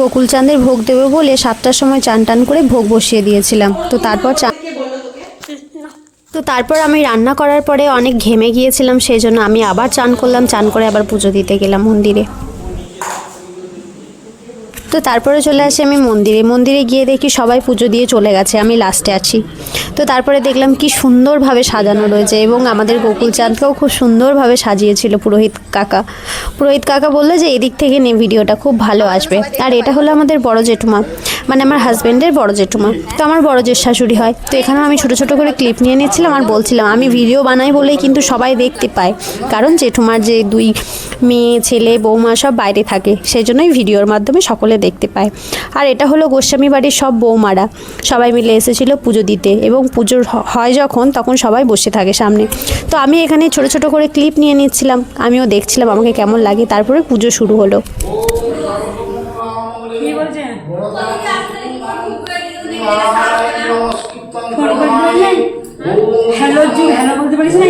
গোকুল চাঁদের ভোগ দেবে বলে সাতটার সময় চান টান করে ভোগ বসিয়ে দিয়েছিলাম। তো তারপর চান তো তারপর আমি রান্না করার পরে অনেক ঘেমে গিয়েছিলাম, সেই জন্য আমি আবার চান করলাম, চান করে আবার পুজো দিতে গেলাম মন্দিরে। তো তারপরে চলে আসি আমি মন্দিরে। মন্দিরে গিয়ে দেখি সবাই পুজো দিয়ে চলে গেছে, আমি লাস্টে আছি। তো তারপরে দেখলাম কি সুন্দরভাবে সাজানো রয়েছে এবং আমাদের গোকুল চাঁদকেও খুব সুন্দরভাবে সাজিয়েছিল পুরোহিত কাকা। পুরোহিত কাকা বলল যে, এদিক থেকে নে, ভিডিওটা খুব ভালো আসবে। আর এটা হলো আমাদের বড় জেঠুমা। মানে আমার হাজব্যান্ডের বড় জেঠুমা। তো আমার বড় জেঠ শাশুড়ি হয়। তো এখানেও আমি ছোটো ছোটো করে ক্লিপ নিয়ে নিচ্ছিলাম আর বলছিলাম, আমি ভিডিও বানাই বলেই কিন্তু সবাই দেখতে পায়। কারণ জেঠুমার যে দুই মেয়ে, ছেলে, বৌমা সব বাইরে থাকে। সেই জন্যই ভিডিওর মাধ্যমে সকলে দেখতে পায়। আর এটা হলো গোস্বামী বাড়ির সব বৌমারা। সবাই মিলে এসেছিল পুজো দিতে এবং পুজোর হয় যখন, তখন সবাই বসে থাকে সামনে। তো আমি এখানে ছোট ছোট করে ক্লিপ নিয়ে নিচ্ছিলাম। আমিও দেখছিলাম আমাকে কেমন লাগে। তারপরে পুজো শুরু হলো কি বলছেন ফোন করে বললেন হ্যালো জি হ্যালো বলতে পারিস না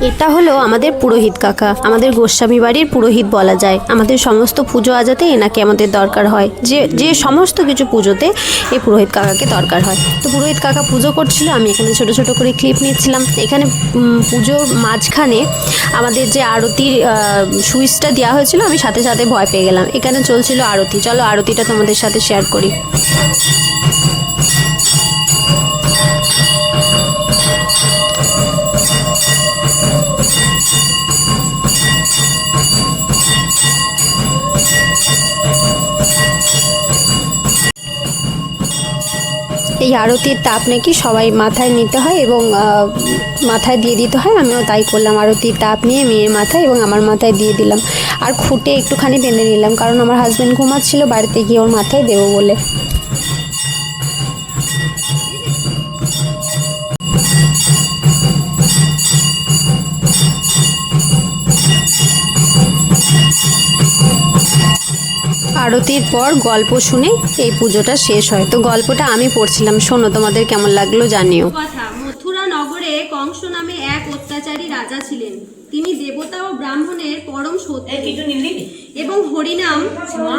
এটা হলো আমাদের পুরোহিত কাকা। আমাদের গোস্বামী বাড়ির পুরোহিত বলা যায়। আমাদের সমস্ত পুজো আজাতে এনাকে আমাদের দরকার হয়। যে যে সমস্ত কিছু পুজোতে এই পুরোহিত কাকাকে দরকার হয়। তো পুরোহিত কাকা পুজো করছিল, আমি এখানে ছোট ছোট করে ক্লিপ নিচ্ছিলাম। এখানে পুজোর মাঝখানে আমাদের যে আরতির সুইচটা দেওয়া হয়েছিল, আমি সাথে সাথে ভয় পেয়ে গেলাম। এখানে চলছিল আরতি। চলো আরতিটা তোমাদের সাথে শেয়ার করি। এই আরতির তাপ নাকি সবাই মাথায় নিতে হয় এবং মাথায় দিয়ে দিতে হয়। আমিও তাই করলাম, আরতির তাপ নিয়ে মেয়ের মাথায় এবং আমার মাথায় দিয়ে দিলাম। আর খুঁটে একটুখানি বেঁধে নিলাম, কারণ আমার হাজব্যান্ড ঘুমাচ্ছিল, বাড়িতে গিয়ে ওর মাথায় দেবো বলে। আরতির পর গল্প শুনে এই পুজোটা শেষ হয়। তো গল্পটা আমি পড়ছিলাম। শোনো তোমাদের কেমন লাগল জানিও। মথুরা নগরে কংস নামে এক অত্যাচারী রাজা ছিলেন। তিনি দেবতা ও ব্রাহ্মণের পরম শত্রু। এবং হরিনাম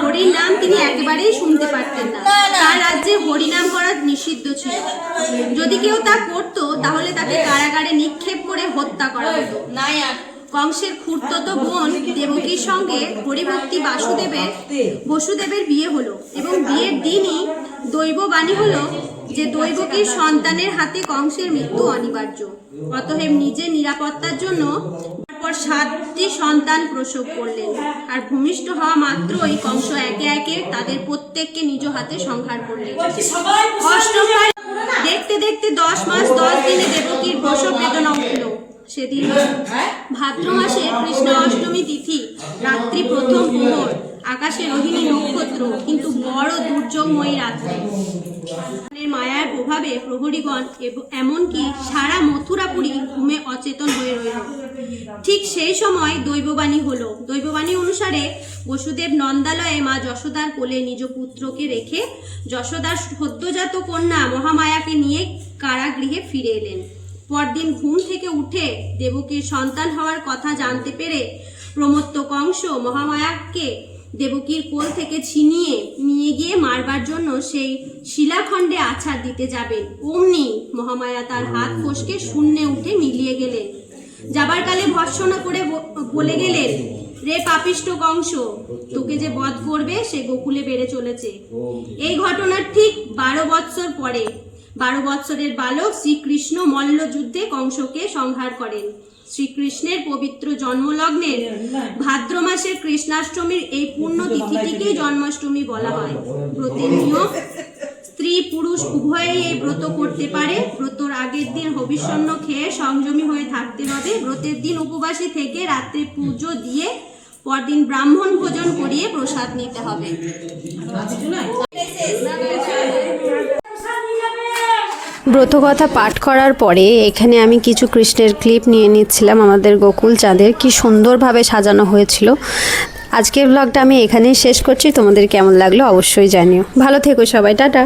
হরির নাম তিনি একেবারেই শুনতে পারতেন না। তার রাজ্যে হরিনাম করা নিষিদ্ধ ছিল। যদি কেউ তা করত তাহলে তাকে কারাগারে নিক্ষেপ করে হত্যা করা হতো। কংসের খুঁড়তো বোন দেবকীর সঙ্গে হরিভক্তি বাসুদেবের বসুদেবের বিয়ে হলো এবং বিয়ের দিনই দৈববাণী হলো যে দৈবকীর সন্তানের হাতে কংসের মৃত্যু অনিবার্য। অতএব নিজের নিরাপত্তার জন্য তারপর সাতটি সন্তান প্রসব করলেন। আর ভূমিষ্ঠ হওয়া মাত্রই কংস একে একে তাদের প্রত্যেককে নিজ হাতে সংহার করলেন। দেখতে দেখতে দশ মাস, দশ দিনে দেবকীর প্রসব বেদনা উঠল সেদিন ভাদ্র মাসের কৃষ্ণ অষ্টমী তিথি, রাত্রি প্রথম প্রহর আকাশে রোহিণী নক্ষত্র, কিন্তু বড় দুর্যোগময়ী রাত্রি। মায়ার প্রভাবে প্রহরীগণ এমনকি সারা মথুরাপুরী ঘুমে অচেতন হয়ে রইল। ঠিক সেই সময় দৈববাণী হলো। দৈববাণী অনুসারে বসুদেব নন্দালয়ে মা যশোদার কোলে নিজ পুত্রকে রেখে যশোদার সদ্যজাত কন্যা মহামায়াকে নিয়ে কারাগৃহে ফিরে এলেন। পরদিন ঘুম থেকে উঠে দেবকীর সন্তান হওয়ার কথা জানতে পেরে প্রমত্ত কংস মহামায়াকে দেবকীর কোল থেকে ছিনিয়ে নিয়ে গিয়ে মারবার জন্য সেই শিলাখণ্ডে আছাড় দিতে যাবেন অমনি মহামায়া তার হাত ফসকে শূন্যে উঠে মিলিয়ে গেলেন যাবার কালে ভর্সনা করে বলে গেলেন রে পাপিষ্ট কংস, তোকে যে বধ করবে সে গোকুলে বেড়ে চলেছে। এই ঘটনার ঠিক বারো বৎসর পরে বারো বৎসরের বালক শ্রীকৃষ্ণ মল্লযুদ্ধে কংসকে সংহার করেন। শ্রীকৃষ্ণের পবিত্র জন্মলগ্নের ভাদ্র মাসের কৃষ্ণাষ্টমীর এই পূর্ণ তিথিটিকেই জন্মাষ্টমী বলা হয়। ব্রতের নিয়ম স্ত্রী পুরুষ উভয়েই এই ব্রত করতে পারে। ব্রতর আগের দিন হবিষ্যন্ন খেয়ে সংযমী হয়ে থাকতে হবে। ব্রতের দিন উপবাসী থেকে রাত্রে পুজো দিয়ে পরদিন ব্রাহ্মণ ভোজন করিয়ে প্রসাদ নিতে হবে। ব্রতকথা পাঠ করার পরে এখানে আমি কিছু কৃষ্ণের ক্লিপ নিয়ে নিচ্ছিলাম আমাদের গোকুল চাঁদের। কি সুন্দরভাবে সাজানো হয়েছিল। আজকের ব্লগটা আমি এখানেই শেষ করছি। তোমাদের কেমন লাগল অবশ্যই জানিও। ভালো থেকো সবাই। টাটা।